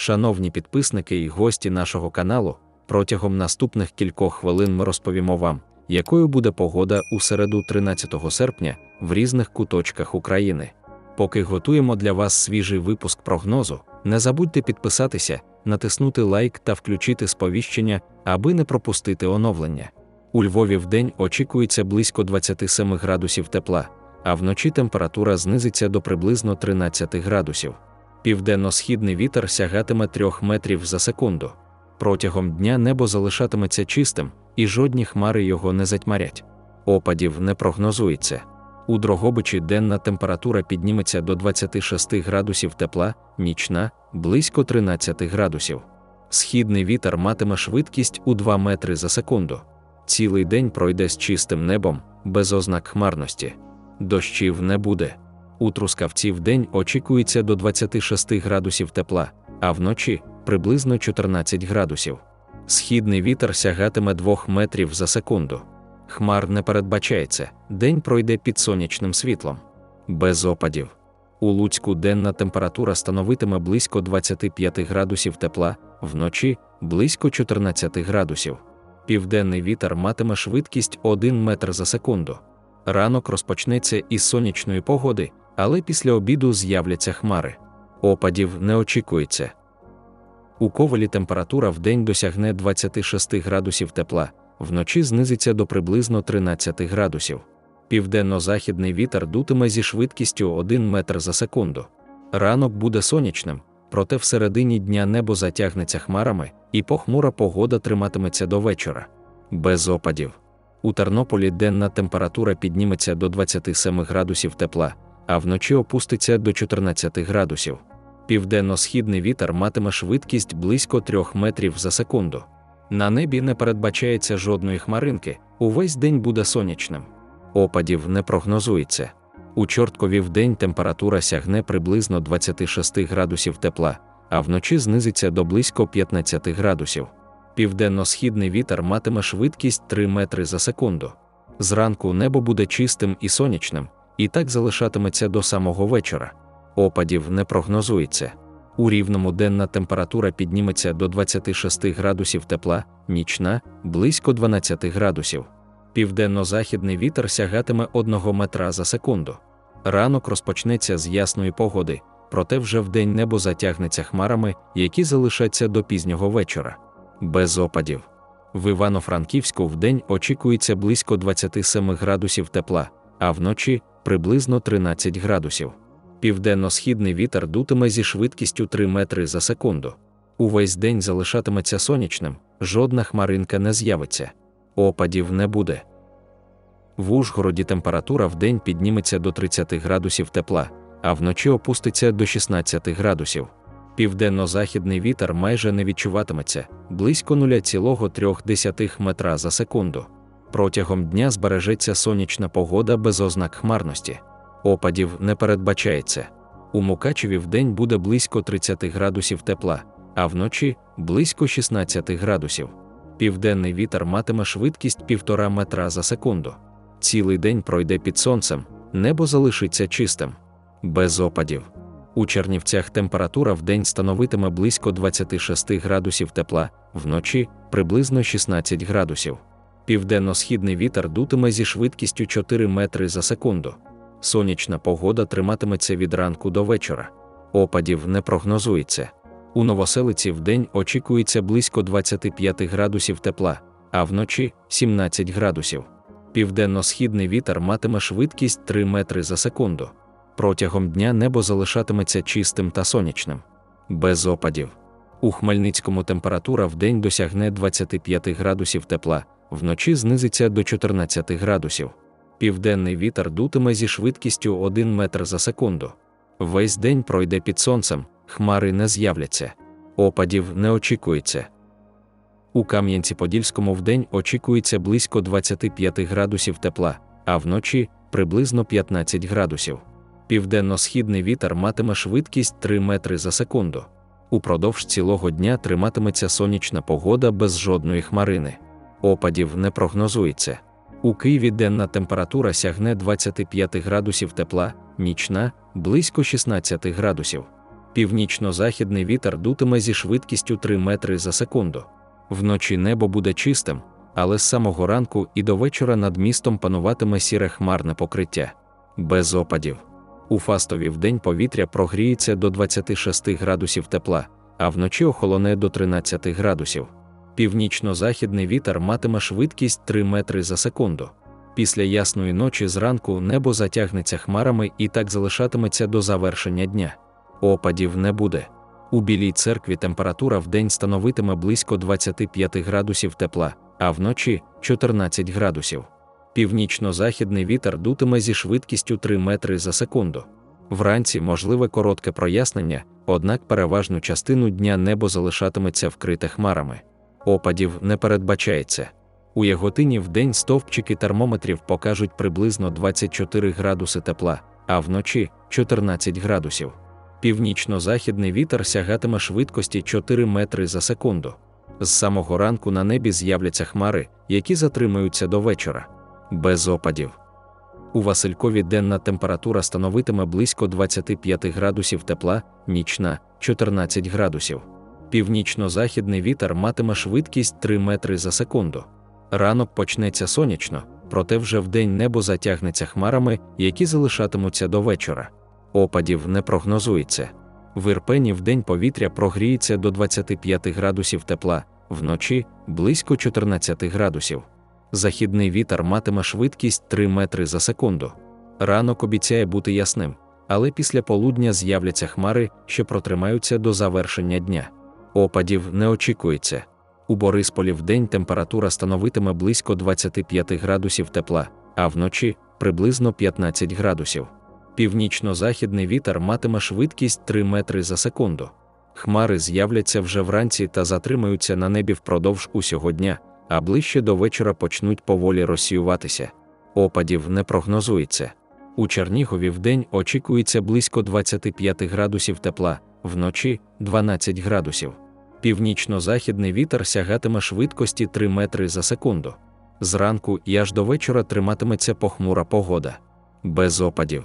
Шановні підписники і гості нашого каналу, протягом наступних кількох хвилин ми розповімо вам, якою буде погода у середу 13 серпня в різних куточках України. Поки готуємо для вас свіжий випуск прогнозу, не забудьте підписатися, натиснути лайк та включити сповіщення, аби не пропустити оновлення. У Львові вдень очікується близько 27 градусів тепла, а вночі температура знизиться до приблизно 13 градусів. Південно-східний вітер сягатиме 3 метрів за секунду. Протягом дня небо залишатиметься чистим, і жодні хмари його не затьмарять. Опадів не прогнозується. У Дрогобичі денна температура підніметься до 26 градусів тепла, нічна близько 13 градусів. Східний вітер матиме швидкість у 2 метри за секунду. Цілий день пройде з чистим небом, без ознак хмарності. Дощів не буде. У Трускавці в день очікується до 26 градусів тепла, а вночі приблизно 14 градусів. Східний вітер сягатиме 2 метрів за секунду. Хмар не передбачається, день пройде під сонячним світлом. Без опадів. У Луцьку денна температура становитиме близько 25 градусів тепла, вночі близько 14 градусів. Південний вітер матиме швидкість 1 метр за секунду. Ранок розпочнеться із сонячної погоди, але після обіду з'являться хмари. Опадів не очікується. У ковалі температура в день досягне 26 градусів тепла, вночі знизиться до приблизно 13 градусів. Південно-західний вітер дутиме зі швидкістю 1 метр за секунду. Ранок буде сонячним, проте всередині дня небо затягнеться хмарами, і похмура погода триматиметься до вечора. Без опадів. У Тернополі денна температура підніметься до 27 градусів тепла, а вночі опуститься до 14 градусів. Південно-східний вітер матиме швидкість близько 3 метрів за секунду. На небі не передбачається жодної хмаринки, увесь день буде сонячним. Опадів не прогнозується. У Чорткові в день температура сягне приблизно 26 градусів тепла, а вночі знизиться до близько 15 градусів. Південно-східний вітер матиме швидкість 3 метри за секунду. Зранку небо буде чистим і сонячним, і так залишатиметься до самого вечора. Опадів не прогнозується. У рівному денна температура підніметься до 26 градусів тепла, нічна близько 12 градусів. Південно-західний вітер сягатиме 1 метра за секунду. Ранок розпочнеться з ясної погоди, проте вже вдень небо затягнеться хмарами, які залишаться до пізнього вечора. Без опадів. В Івано-Франківську вдень очікується близько 27 градусів тепла, а вночі приблизно 13 градусів. Південно-східний вітер дутиме зі швидкістю 3 метри за секунду. Увесь день залишатиметься сонячним, жодна хмаринка не з'явиться. Опадів не буде. В Ужгороді температура в день підніметься до 30 градусів тепла, а вночі опуститься до 16 градусів. Південно-західний вітер майже не відчуватиметься близько 0,3 метра за секунду. Протягом дня збережеться сонячна погода без ознак хмарності. Опадів не передбачається. У Мукачеві вдень буде близько 30 градусів тепла, а вночі близько 16 градусів. Південний вітер матиме швидкість 1,5 метра за секунду. Цілий день пройде під сонцем, небо залишиться чистим. Без опадів. У Чернівцях температура в день становитиме близько 26 градусів тепла, вночі приблизно 16 градусів. Південно-східний вітер дутиме зі швидкістю 4 метри за секунду. Сонячна погода триматиметься від ранку до вечора. Опадів не прогнозується. У Новоселиці в день очікується близько 25 градусів тепла, а вночі 17 градусів. Південно-східний вітер матиме швидкість 3 метри за секунду. Протягом дня небо залишатиметься чистим та сонячним. Без опадів. У Хмельницькому температура в день досягне 25 градусів тепла, вночі знизиться до 14 градусів. Південний вітер дутиме зі швидкістю 1 метр за секунду. Весь день пройде під сонцем, хмари не з'являться. Опадів не очікується. У Кам'янці-Подільському вдень очікується близько 25 градусів тепла, а вночі приблизно 15 градусів. Південно-східний вітер матиме швидкість 3 метри за секунду. Упродовж цілого дня триматиметься сонячна погода без жодної хмарини. Опадів не прогнозується. У Києві денна температура сягне 25 градусів тепла, нічна близько 16 градусів. Північно-західний вітер дутиме зі швидкістю 3 метри за секунду. Вночі небо буде чистим, але з самого ранку і до вечора над містом пануватиме сіре хмарне покриття. Без опадів. У фастові вдень повітря прогріється до 26 градусів тепла, а вночі охолоне до 13 градусів. Північно-західний вітер матиме швидкість 3 метри за секунду. Після ясної ночі зранку небо затягнеться хмарами і так залишатиметься до завершення дня. Опадів не буде. У Білій церкві температура в день становитиме близько 25 градусів тепла, а вночі 14 градусів. Північно-західний вітер дутиме зі швидкістю 3 метри за секунду. Вранці можливе коротке прояснення, однак переважну частину дня небо залишатиметься вкрите хмарами. Опадів не передбачається. У Яготині в день стовпчики термометрів покажуть приблизно 24 градуси тепла, а вночі 14 градусів. Північно-західний вітер сягатиме швидкості 4 метри за секунду. З самого ранку на небі з'являться хмари, які затримуються до вечора. Без опадів. У Василькові денна температура становитиме близько 25 градусів тепла, нічна 14 градусів. Північно-західний вітер матиме швидкість 3 метри за секунду. Ранок почнеться сонячно, проте вже вдень небо затягнеться хмарами, які залишатимуться до вечора. Опадів не прогнозується. В Ірпені вдень повітря прогріється до 25 градусів тепла, вночі близько 14 градусів. Західний вітер матиме швидкість 3 метри за секунду. Ранок обіцяє бути ясним, але після полудня з'являться хмари, що протримаються до завершення дня. Опадів не очікується. У Борисполі вдень температура становитиме близько 25 градусів тепла, а вночі приблизно 15 градусів. Північно-західний вітер матиме швидкість 3 метри за секунду. Хмари з'являться вже вранці та затримаються на небі впродовж усього дня, а ближче до вечора почнуть поволі розсіюватися. Опадів не прогнозується. У Чернігові вдень очікується близько 25 градусів тепла, вночі 12 градусів. Північно-західний вітер сягатиме швидкості 3 метри за секунду. Зранку і аж до вечора триматиметься похмура погода. Без опадів.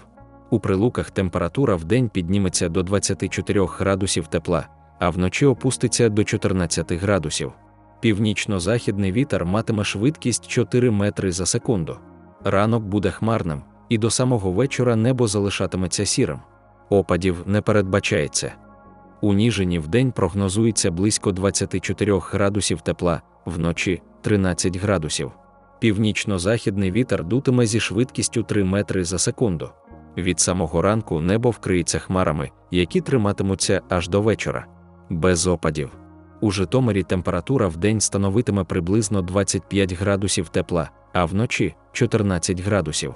У прилуках температура в день підніметься до 24 градусів тепла, а вночі опуститься до 14 градусів. Північно-західний вітер матиме швидкість 4 метри за секунду. Ранок буде хмарним, і до самого вечора небо залишатиметься сірим. Опадів не передбачається. У Ніжині в день прогнозується близько 24 градусів тепла, вночі 13 градусів. Північно-західний вітер дутиме зі швидкістю 3 метри за секунду. Від самого ранку небо вкриється хмарами, які триматимуться аж до вечора. Без опадів. У Житомирі температура в день становитиме приблизно 25 градусів тепла, а вночі 14 градусів.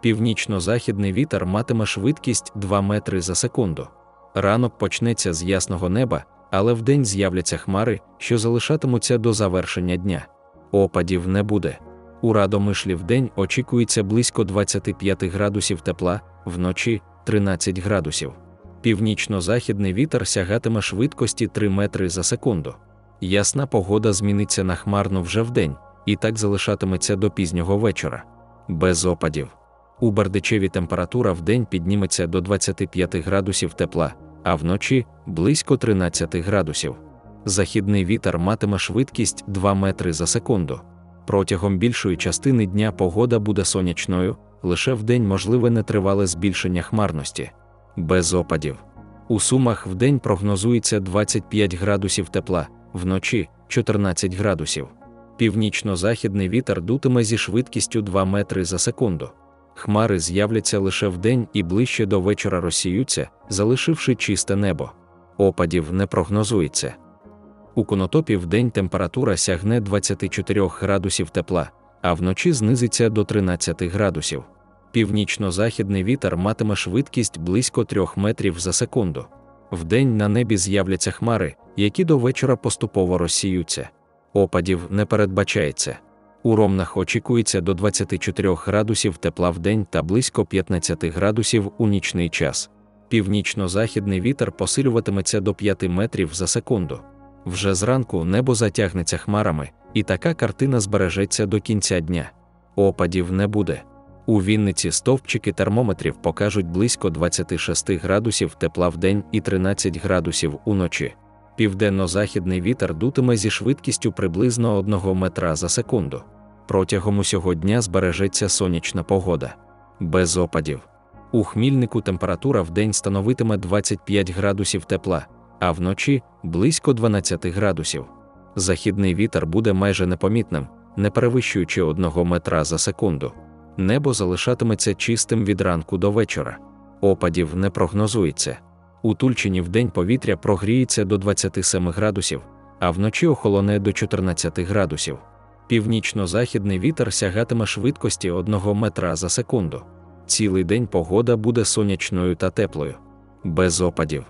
Північно-західний вітер матиме швидкість 2 метри за секунду. Ранок почнеться з ясного неба, але вдень з'являться хмари, що залишатимуться до завершення дня. Опадів не буде. У Радомишлі вдень очікується близько 25 градусів тепла, вночі 13 градусів. Північно-західний вітер сягатиме швидкості 3 метри за секунду. Ясна погода зміниться на хмарну вже вдень, і так залишатиметься до пізнього вечора. Без опадів. У Бердичеві температура вдень підніметься до 25 градусів тепла, а вночі близько 13 градусів. Західний вітер матиме швидкість 2 метри за секунду. Протягом більшої частини дня погода буде сонячною, лише вдень можливе нетривале збільшення хмарності. Без опадів. У Сумах вдень прогнозується 25 градусів тепла, вночі 14 градусів. Північно-західний вітер дутиме зі швидкістю 2 метри за секунду. Хмари з'являться лише вдень і ближче до вечора розсіються, залишивши чисте небо. Опадів не прогнозується. У конотопі вдень температура сягне 24 градусів тепла, а вночі знизиться до 13 градусів. Північно-західний вітер матиме швидкість близько 3 метрів за секунду. Вдень на небі з'являться хмари, які до вечора поступово розсіються. Опадів не передбачається. У Ромнах очікується до 24 градусів тепла в день та близько 15 градусів у нічний час. Північно-західний вітер посилюватиметься до 5 метрів за секунду. Вже зранку небо затягнеться хмарами, і така картина збережеться до кінця дня. Опадів не буде. У Вінниці стовпчики термометрів покажуть близько 26 градусів тепла в день і 13 градусів уночі. Південно-західний вітер дутиме зі швидкістю приблизно 1 метра за секунду. Протягом усього дня збережеться сонячна погода. Без опадів. У хмільнику температура в день становитиме 25 градусів тепла, а вночі близько 12 градусів. Західний вітер буде майже непомітним, не перевищуючи 1 метра за секунду. Небо залишатиметься чистим від ранку до вечора. Опадів не прогнозується. У Тульчині вдень повітря прогріється до 27 градусів, а вночі охолоне до 14 градусів. Північно-західний вітер сягатиме швидкості 1 метра за секунду. Цілий день погода буде сонячною та теплою, без опадів.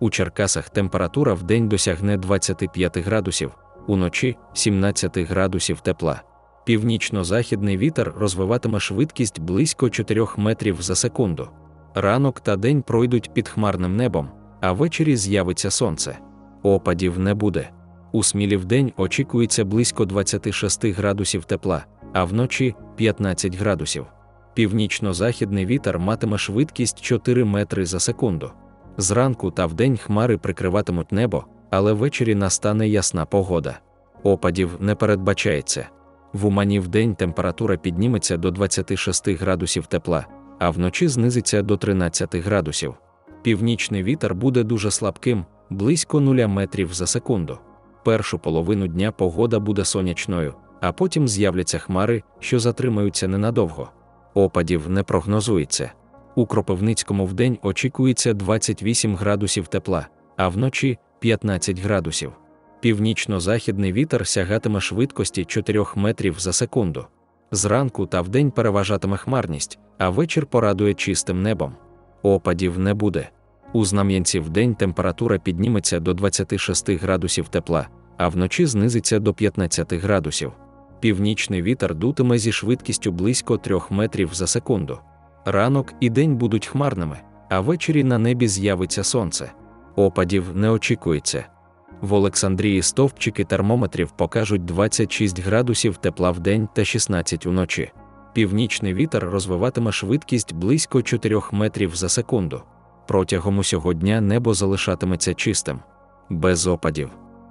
У Черкасах температура в день досягне 25 градусів, уночі 17 градусів тепла. Північно-західний вітер розвиватиме швидкість близько 4 метрів за секунду. Ранок та день пройдуть під хмарним небом, а ввечері з'явиться сонце. Опадів не буде. У смілі вдень очікується близько 26 градусів тепла, а вночі 15 градусів. Північно-західний вітер матиме швидкість 4 метри за секунду. Зранку та вдень хмари прикриватимуть небо, але ввечері настане ясна погода. Опадів не передбачається. В Умані вдень температура підніметься до 26 градусів тепла, а вночі знизиться до 13 градусів. Північний вітер буде дуже слабким, близько 0 метрів за секунду. Першу половину дня погода буде сонячною, а потім з'являться хмари, що затримаються ненадовго. Опадів не прогнозується. У Кропивницькому вдень очікується 28 градусів тепла, а вночі 15 градусів. Північно-західний вітер сягатиме швидкості 4 метрів за секунду. Зранку та вдень переважатиме хмарність, а вечір порадує чистим небом. Опадів не буде. У Знам'янці вдень температура підніметься до 26 градусів тепла, а вночі знизиться до 15 градусів. Північний вітер дутиме зі швидкістю близько 3 метрів за секунду. Ранок і день будуть хмарними, а ввечері на небі з'явиться сонце. Опадів не очікується. В Олександрії стовпчики термометрів покажуть 26 градусів тепла в день та 16 уночі. Північний вітер розвиватиме швидкість близько 4 метрів за секунду. Протягом усього дня небо залишатиметься чистим, без опадів.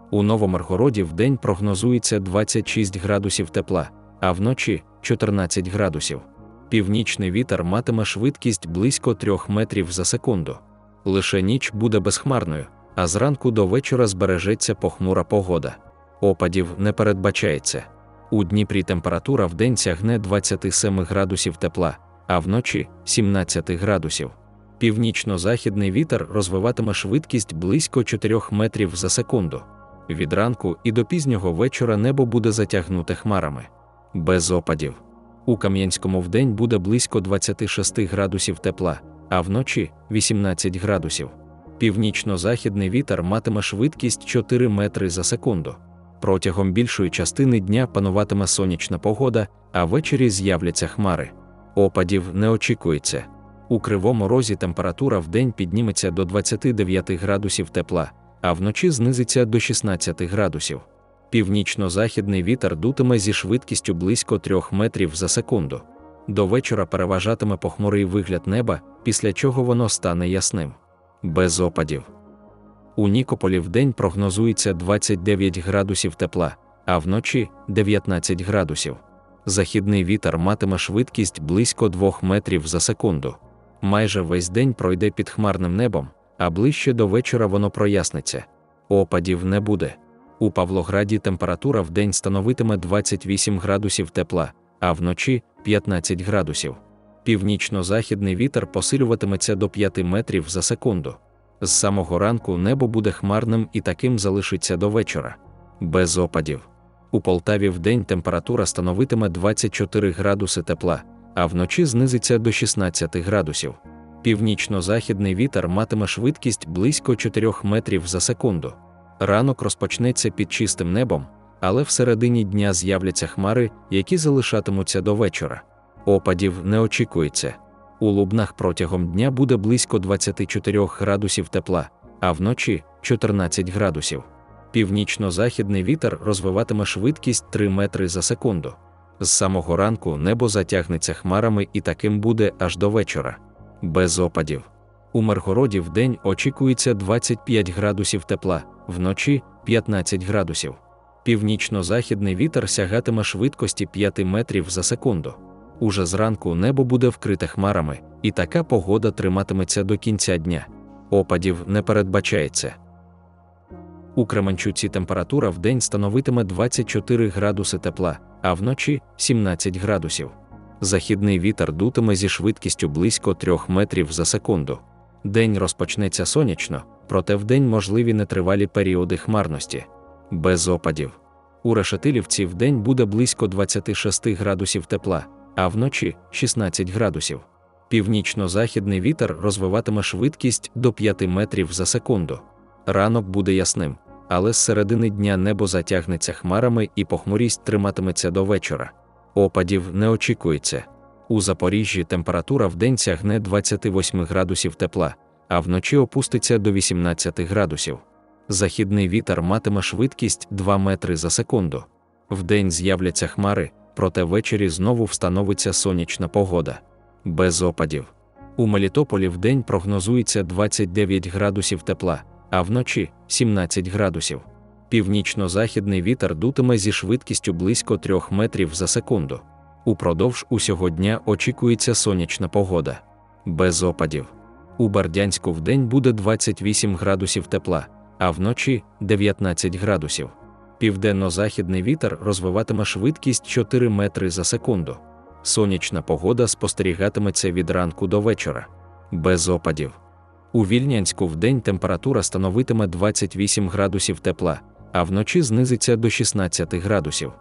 У Новомаргороді в день прогнозується 26 градусів тепла, а вночі 14 градусів. Північний вітер матиме швидкість близько 3 метрів за секунду. Лише ніч буде безхмарною, а зранку до вечора збережеться похмура погода. Опадів не передбачається. У Дніпрі температура в день сягне 27 градусів тепла, а вночі 17 градусів. Північно-західний вітер розвиватиме швидкість близько 4 метрів за секунду. Від ранку і до пізнього вечора небо буде затягнуте хмарами. Без опадів. У Кам'янському вдень буде близько 26 градусів тепла, а вночі 18 градусів. Північно-західний вітер матиме швидкість 4 метри за секунду. Протягом більшої частини дня пануватиме сонячна погода, а ввечері з'являться хмари. Опадів не очікується. У кривому розі температура в день підніметься до 29 градусів тепла, а вночі знизиться до 16 градусів. Північно-західний вітер дутиме зі швидкістю близько 3 метрів за секунду. До вечора переважатиме похмурий вигляд неба, після чого воно стане ясним. Без опадів. У Нікополі в день прогнозується 29 градусів тепла, а вночі 19 градусів. Західний вітер матиме швидкість близько 2 метрів за секунду. Майже весь день пройде під хмарним небом, а ближче до вечора воно проясниться. Опадів не буде. У Павлограді температура в день становитиме 28 градусів тепла, а вночі 15 градусів. Північно-західний вітер посилюватиметься до 5 метрів за секунду. З самого ранку небо буде хмарним і таким залишиться до вечора. Без опадів. У Полтаві в день температура становитиме 24 градуси тепла, а вночі знизиться до 16 градусів. Північно-західний вітер матиме швидкість близько 4 метрів за секунду. Ранок розпочнеться під чистим небом, але всередині дня з'являться хмари, які залишатимуться до вечора. Опадів не очікується. У Лубнах протягом дня буде близько 24 градусів тепла, а вночі 14 градусів. Північно-західний вітер розвиватиме швидкість 3 метри за секунду. З самого ранку небо затягнеться хмарами і таким буде аж до вечора. Без опадів. У Миргороді в день очікується 25 градусів тепла, вночі 15 градусів. Північно-західний вітер сягатиме швидкості 5 метрів за секунду. Уже зранку небо буде вкрите хмарами, і така погода триматиметься до кінця дня. Опадів не передбачається. У Кременчуці температура в день становитиме 24 градуси тепла, а вночі 17 градусів. Західний вітер дутиме зі швидкістю близько 3 метрів за секунду. День розпочнеться сонячно, проте вдень можливі нетривалі періоди хмарності. Без опадів. У Решетилівці вдень буде близько 26 градусів тепла, а вночі 16 градусів. Північно-західний вітер розвиватиме швидкість до 5 метрів за секунду. Ранок буде ясним, але з середини дня небо затягнеться хмарами і похмурість триматиметься до вечора. Опадів не очікується. У Запоріжжі температура в день сягне 28 градусів тепла, а вночі опуститься до 18 градусів. Західний вітер матиме швидкість 2 метри за секунду. Вдень з'являться хмари, проте ввечері знову встановиться сонячна погода. Без опадів. У Мелітополі вдень прогнозується 29 градусів тепла, а вночі 17 градусів. Північно-західний вітер дутиме зі швидкістю близько 3 метрів за секунду. Упродовж усього дня очікується сонячна погода. Без опадів. У Бердянську вдень буде 28 градусів тепла, а вночі 19 градусів. Південно-західний вітер розвиватиме швидкість 4 метри за секунду. Сонячна погода спостерігатиметься від ранку до вечора. Без опадів. У Вільнянську вдень температура становитиме 28 градусів тепла, а вночі знизиться до 16 градусів.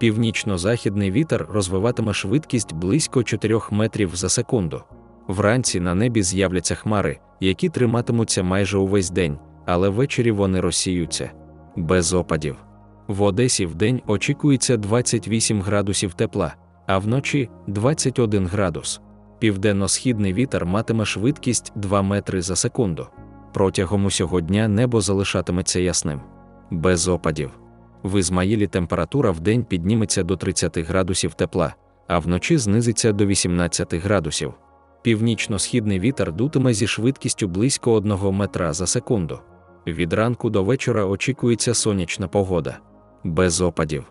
Північно-західний вітер розвиватиме швидкість близько 4 метрів за секунду. Вранці на небі з'являться хмари, які триматимуться майже увесь день, але ввечері вони розсіються. Без опадів. В Одесі вдень очікується 28 градусів тепла, а вночі 21 градус. Південно-східний вітер матиме швидкість 2 метри за секунду. Протягом усього дня небо залишатиметься ясним. Без опадів. В Ізмаїлі температура в день підніметься до 30 градусів тепла, а вночі знизиться до 18 градусів. Північно-східний вітер дутиме зі швидкістю близько 1 метра за секунду. Від ранку до вечора очікується сонячна погода. Без опадів.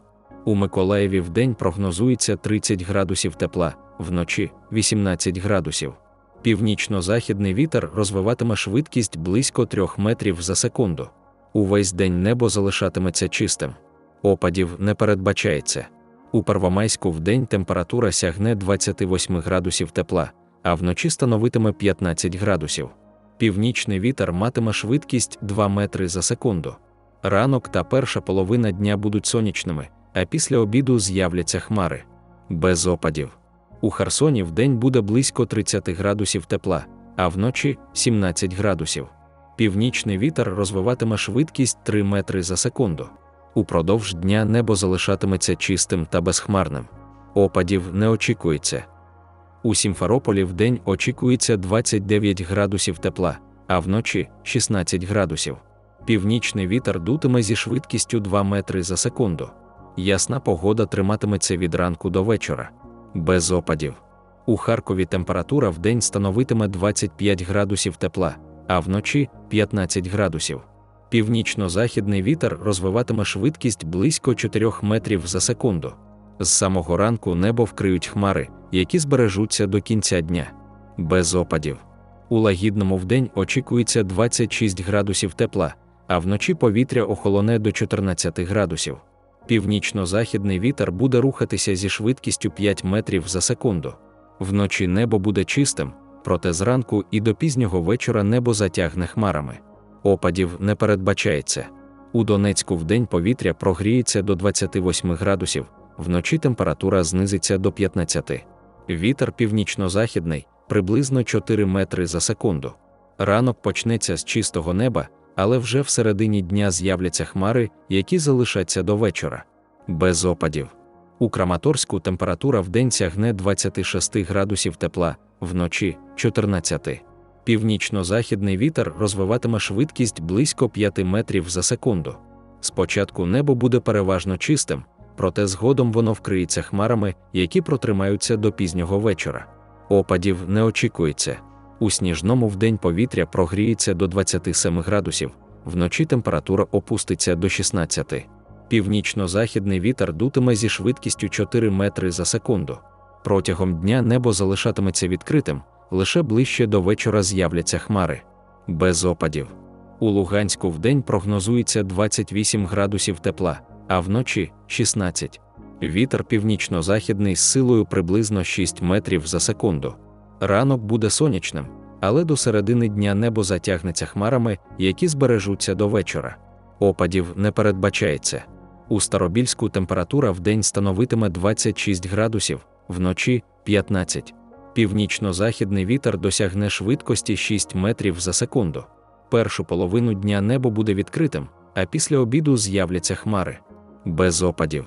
У Миколаєві в день прогнозується 30 градусів тепла, вночі 18 градусів. Північно-західний вітер розвиватиме швидкість близько 3 метрів за секунду. Увесь день небо залишатиметься чистим. Опадів не передбачається. У Первомайську в день температура сягне 28 градусів тепла, а вночі становитиме 15 градусів. Північний вітер матиме швидкість 2 метри за секунду. Ранок та перша половина дня будуть сонячними, а після обіду з'являться хмари. Без опадів. У Херсоні в день буде близько 30 градусів тепла, а вночі 17 градусів. Північний вітер розвиватиме швидкість 3 метри за секунду. Упродовж дня небо залишатиметься чистим та безхмарним. Опадів не очікується. У Сімферополі в день очікується 29 градусів тепла, а вночі 16 градусів. Північний вітер дутиме зі швидкістю 2 метри за секунду. Ясна погода триматиметься від ранку до вечора. Без опадів. У Харкові температура в день становитиме 25 градусів тепла, а вночі 15 градусів. Північно-західний вітер розвиватиме швидкість близько 4 метрів за секунду. З самого ранку небо вкриють хмари, які збережуться до кінця дня. Без опадів. У лагідному вдень очікується 26 градусів тепла, а вночі повітря охолоне до 14 градусів. Північно-західний вітер буде рухатися зі швидкістю 5 метрів за секунду. Вночі небо буде чистим, проте зранку і до пізнього вечора небо затягне хмарами. Опадів не передбачається. У Донецьку вдень повітря прогріється до 28 градусів, вночі температура знизиться до 15. Вітер північно-західний приблизно 4 метри за секунду. Ранок почнеться з чистого неба, але вже в середині дня з'являться хмари, які залишаться до вечора. Без опадів. У Краматорську температура в день сягне 26 градусів тепла, вночі 14. Північно-західний вітер розвиватиме швидкість близько 5 метрів за секунду. Спочатку небо буде переважно чистим, проте згодом воно вкриється хмарами, які протримаються до пізнього вечора. Опадів не очікується. У сніжному вдень повітря прогріється до 27 градусів, вночі температура опуститься до 16. Північно-західний вітер дутиме зі швидкістю 4 метри за секунду. Протягом дня небо залишатиметься відкритим, лише ближче до вечора з'являться хмари. Без опадів. У Луганську вдень прогнозується 28 градусів тепла, а вночі 16. Вітер північно-західний з силою приблизно 6 метрів за секунду. Ранок буде сонячним, але до середини дня небо затягнеться хмарами, які збережуться до вечора. Опадів не передбачається. У Старобільську температура в день становитиме 26 градусів, вночі 15. Північно-західний вітер досягне швидкості 6 метрів за секунду. Першу половину дня небо буде відкритим, а після обіду з'являться хмари. Без опадів.